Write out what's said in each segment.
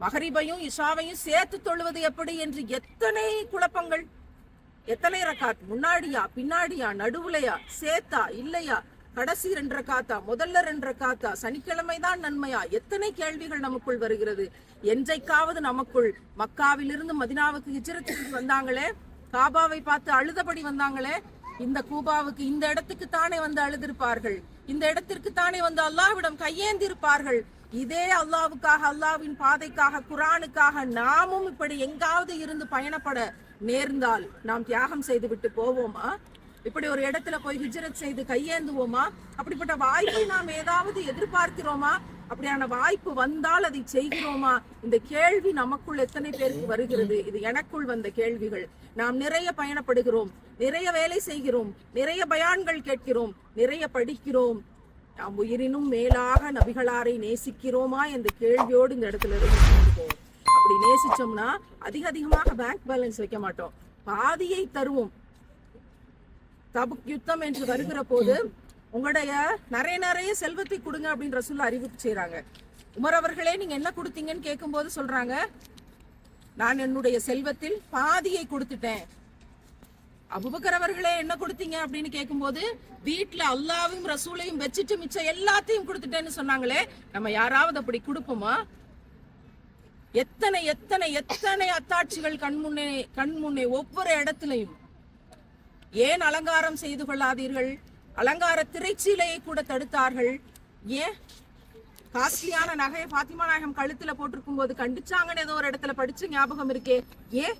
மகரிபையும் இஷாவையும் சேர்த்து தொழுவது எப்படி என்று எத்தனை குழப்பங்கள். எத்தனை ரக்காத்? முன்னாடியா பின்னாடியா நடுவுலையா சேத்தா இல்லையா? கடைசி ரெண்டு ரக்காத்தா முதல்ல ரெண்டு ரக்காத்தா சனிக்கிழமை தான் நன்மையா? எத்தனை கேள்விகள் நமக்குள் வருகிறது. என்றைக்காவது நமக்குள் மக்காவிலிருந்து மதினாவுக்கு ஹிஜரத்துக்கு வந்தாங்களே காபாவை பார்த்து அழுதபடி வந்தாங்களே இந்த கூபாவுக்கு இந்த இடத்துக்கு தானே வந்து அழுதிருப்பார்கள்? இந்த இடத்திற்கு தானே வந்து அல்லாஹ்விடம் கையேந்தி இருப்பார்கள் இதே அல்லாவுக்காக அல்லாவின் பாதைக்காக குரானுக்காக நாமும் இப்படி எங்காவது இருந்து பயணப்பட நேர்ந்தால் நாம் தியாகம் செய்து விட்டு போவோமா? இப்படி ஒரு இடத்துல போய் ஹிஜ்ரத் செய்து கையேந்துவோமா? அப்படிப்பட்ட வாய்ப்பை நாம் ஏதாவது எதிர்பார்க்கிறோமா? அப்படியான வாய்ப்பு வந்தால் அதை செய்கிறோமா? இந்த கேள்வி நமக்குள் எத்தனை பேருக்கு வருகிறது? இது எனக்குள் வந்த கேள்விகள். நாம் நிறைய பயணப்படுகிறோம். நிறைய வேலை செய்கிறோம். நிறைய பயான்கள் கேட்கிறோம். நிறைய படிக்கிறோம். நாம் உயிரினும் மேலாக நபிகளாரை நேசிக்கிறோமா என்ற கேள்வியோடு இந்த இடத்துல இருந்து அப்படி நேசிச்சோம்னா அதிக அதிகமாக பேங்க் பேலன்ஸ் வைக்க மாட்டோம். பாதியை தருவோம். தபுக் யுத்தம் என்று வருகிற போது உங்களுடைய நிறைய நிறைய செல்வத்தை கொடுங்க அப்படின்ற சொல்ல அறிவிப்பு செய்கிறாங்க உமர் அவர்களே நீங்க என்ன கொடுத்தீங்கன்னு கேட்கும்போது சொல்றாங்க நான் என்னுடைய செல்வத்தில் பாதியை கொடுத்துட்டேன். அபுபக்கர் அவர்களே என்ன கொடுத்தீங்க அப்படின்னு கேட்கும்போது வீட்டுல அல்லாவையும் ரசூலையும் வச்சுட்டு மிச்சம் எல்லாத்தையும் கொடுத்துட்டேன்னு சொன்னாங்களே நம்ம யாராவது அப்படி கொடுப்போமா? எத்தனை எத்தனை எத்தனை அத்தாட்சிகள் கண்முன்னே கண்முன்னே ஒவ்வொரு இடத்துலையும் ஏன் அலங்காரம் செய்து கொள்ளாதீர்கள்? அலங்கார திரைச்சீலையை கூட தடுத்தார்கள். ஏன்? காஸ்ட்லியான நகையை பாத்திமா நாயகம் கழுத்துல போட்டிருக்கும் போது கண்டிச்சாங்கன்னு ஏதோ ஒரு இடத்துல படிச்ச ஞாபகம் இருக்கே. ஏன்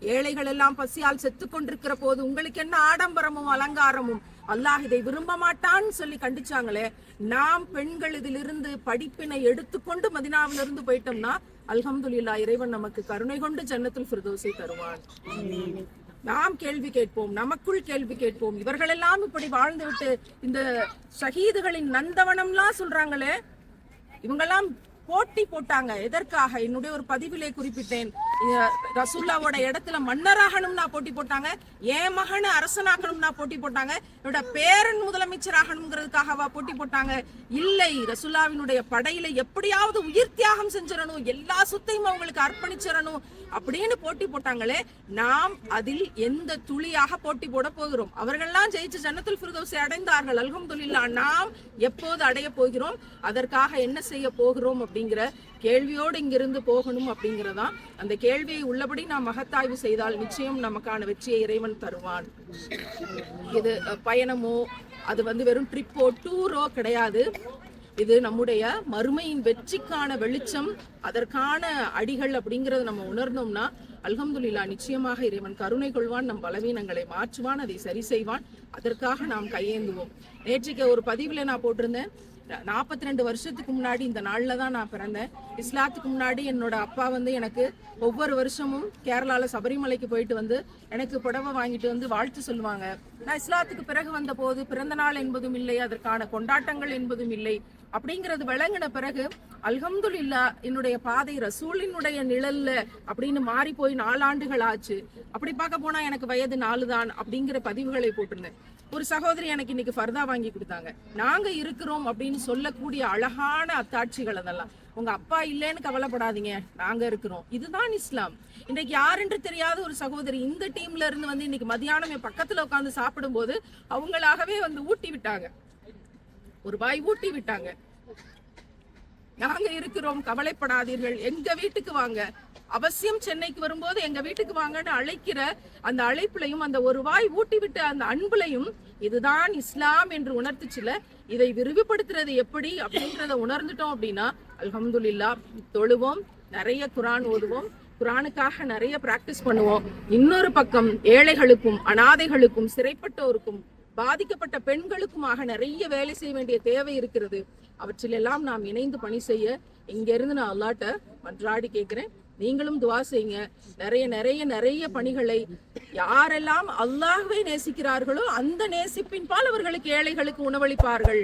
ஏழைகள் எல்லாம் பசியால் செத்து கொண்டிருக்கிற போது உங்களுக்கு என்ன ஆடம்பரமும் அலங்காரமும்? அல்லாஹ் இதை விரும்ப மாட்டான்னு சொல்லி கண்டிச்சாங்களே. நாம் பெண்கள் இதிலிருந்து படிப்பினை எடுத்துக்கொண்டு மதினாவிலிருந்து போயிட்டோம்னா அல்ஹம்துல்லா இறைவன் நமக்கு கருணை கொண்டு ஜன்னத்துல் ஃபிர்தௌஸை தருவான். நாம் கேள்வி கேட்போம் நமக்குள் கேள்வி கேட்போம். இவர்களெல்லாம் இப்படி வாழ்ந்துவிட்டு இந்த ஷஹீதுகளின் நந்தவனம்லாம் சொல்றாங்களே? இவங்கெல்லாம் போட்டி போட்டாங்க. எதற்காக? என்னுடைய ஒரு பதிவிலே குறிப்பிட்டேன். ரசூல்லாவோட இடத்துல மன்னராகணும்னா போட்டி போட்டாங்க. என் மகனை அரசனாக்கணும்னா போட்டி போட்டாங்க. என்னோட பேரன் முதலமைச்சராகணுங்கிறதுக்காகவா போட்டி போட்டாங்க. இல்லை ரசூல்லாவினுடைய படையில எப்படியாவது உயிர் தியாகம் செஞ்சிடணும் எல்லா சொத்தையும் அவங்களுக்கு அர்ப்பணிச்சிடணும் அப்படின்னு போட்டி போட்டாங்களே நாம் அதில் எந்த துளியாக போட்டி போட போகிறோம்? அவர்கள்லாம் ஜெயிச்சு ஜன்னத்தில் ஃபிர்தௌஸை அடைந்தார்கள் அல்ஹம்துலில்லாஹ் நாம் எப்போது அடைய போகிறோம்? அதற்காக என்ன செய்ய போகிறோம் அப்படிங்கிற கேள்வியோடு இங்கிருந்து போகணும் அப்படிங்கிறதான் அந்த கேள்வியை உள்ளபடி நாம் மகத்தாய்வு செய்தால் நிச்சயம் நமக்கான வெற்றியை இறைவன் தருவான். இது பயணமோ அது வந்து வெறும் ட்ரிப்போ டூரோ கிடையாது. இது நம்முடைய மறுமையின் வெற்றிக்கான வெளிச்சம் அதற்கான அடிகள் அப்படிங்கிறத நம்ம உணர்ந்தோம்னா அல்ஹம்துல்லா நிச்சயமாக இறைவன் கருணை கொள்வான் நம் பலவீனங்களை மாற்றுவான் அதை சரி செய்வான். அதற்காக நாம் கையேந்துவோம். நேற்றுக்கு ஒரு பதிவில் நான் போட்டிருந்தேன். நாற்பத்தி ரெண்டு வருஷத்துக்கு முன்னாடி இந்த நாளில் தான் நான் பிறந்தேன். இஸ்லாத்துக்கு முன்னாடி என்னோட அப்பா வந்து எனக்கு ஒவ்வொரு வருஷமும் கேரளாவில் சபரிமலைக்கு போயிட்டு வந்து எனக்கு புடவை வாங்கிட்டு வந்து வாழ்த்து சொல்லுவாங்க. நான் இஸ்லாத்துக்கு பிறகு வந்த போது பிறந்த நாள் என்பதும் இல்லை அதற்கான கொண்டாட்டங்கள் என்பதும் இல்லை. அப்படிங்கிறது விளங்கின பிறகு அல்ஹம்துல்லா என்னுடைய பாதை ரசூலினுடைய நிழல்ல அப்படின்னு மாறி போய் நாலாண்டுகள் ஆச்சு. அப்படி பார்க்க போனா எனக்கு வயது நாலு தான் அப்படிங்கிற பதிவுகளை போட்டிருந்தேன். ஒரு சகோதரி எனக்கு இன்னைக்கு ஃபர்தா வாங்கி கொடுத்தாங்க. நாங்க இருக்கிறோம் அப்படின்னு சொல்லக்கூடிய அழகான அத்தாட்சிகள் அதெல்லாம். உங்க அப்பா இல்லைன்னு கவலைப்படாதீங்க. நாங்க இருக்கிறோம். இதுதான் இஸ்லாம். இன்னைக்கு யாருன்று தெரியாத ஒரு சகோதரி இந்த டீம்ல இருந்து வந்து இன்னைக்கு மதியானமே பக்கத்துல உட்காந்து சாப்பிடும்போது அவங்களாகவே வந்து ஊட்டி விட்டாங்க. ஒரு வாய் ஊட்டி விட்டாங்க. நாங்க இருக்கிறோம் கவலைப்படாதீர்கள். எங்க வீட்டுக்கு வாங்க. அவசியம் சென்னைக்கு வரும்போது எங்க வீட்டுக்கு வாங்கன்னு அழைக்கிற அந்த அழைப்புலையும் அந்த ஒரு வாய் ஊட்டி விட்ட அந்த அன்புலையும் இதுதான் இஸ்லாம் என்று உணர்த்துச்சுல இதை விரிவுபடுத்துறது எப்படி அப்படின்றத உணர்ந்துட்டோம் அப்படின்னா அல்ஹம்துலில்லா தொழுவோம் நிறைய குரான் ஓதுவோம் குரானுக்காக நிறைய பிராக்டிஸ் பண்ணுவோம். இன்னொரு பக்கம் ஏழைகளுக்கும் அனாதைகளுக்கும் சிறைப்பட்டோருக்கும் பாதிக்கப்பட்ட பெண்களுக்குமாக நிறைய வேலை செய்ய வேண்டிய தேவை இருக்கிறது. அவற்றிலெல்லாம் நாம் இணைந்து பணி செய்ய இங்கிருந்து நான் அல்லாட்ட மன்றாடி கேட்கிறேன். நீங்களும் துவா செய்யுங்க. நிறைய நிறைய நிறைய பணிகளை யாரெல்லாம் அல்லாஹ்வை நேசிக்கிறார்களோ அந்த நேசிப்பின் பால் அவர்களுக்கு ஏழைகளுக்கு உணவளிப்பார்கள்.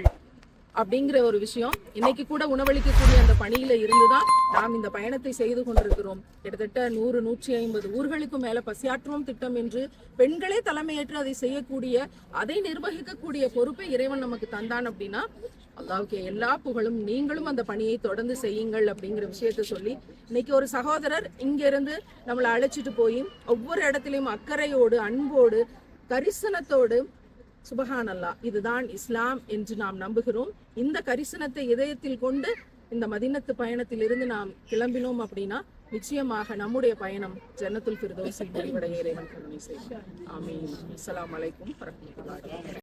அப்படிங்கிற ஒரு விஷயம். இன்னைக்கு கூட உணவளிக்கக்கூடிய அந்த பணியில இருந்துதான் நாம் இந்த பயணத்தை செய்து கொண்டிருக்கிறோம். கிட்டத்தட்ட நூறு நூற்றி ஐம்பது ஊர்களுக்கும் மேல பசியாற்றுவோம் திட்டம் என்று பெண்களே தலைமையேற்று அதை செய்யக்கூடிய அதை நிர்வகிக்கக்கூடிய பொறுப்பை இறைவன் நமக்கு தந்தான் அப்படின்னா அல்லாவுக்கு எல்லா புகழும் நீங்களும் அந்த பணியை தொடர்ந்து செய்யுங்கள் அப்படிங்கிற விஷயத்த சொல்லி இன்னைக்கு ஒரு சகோதரர் இங்கிருந்து நம்மளை அழைச்சிட்டு போய் ஒவ்வொரு இடத்துலையும் அக்கறையோடு அன்போடு கரிசனத்தோடு சுபஹான் அல்லாஹ் இதுதான் இஸ்லாம் என்று நாம் நம்புகிறோம். இந்த கரிசனத்தை இதயத்தில் கொண்டு இந்த மதினத்து பயணத்தில் இருந்து நாம் கிளம்பினோம் அப்படின்னா நிச்சயமாக நம்முடைய பயணம் ஜன்னத்துல் ஃபிர்தௌஸில் முடிவடைய இறைவன் கருணை செய்யும் ஆமீன். அஸ்ஸலாமு வலைக்கும்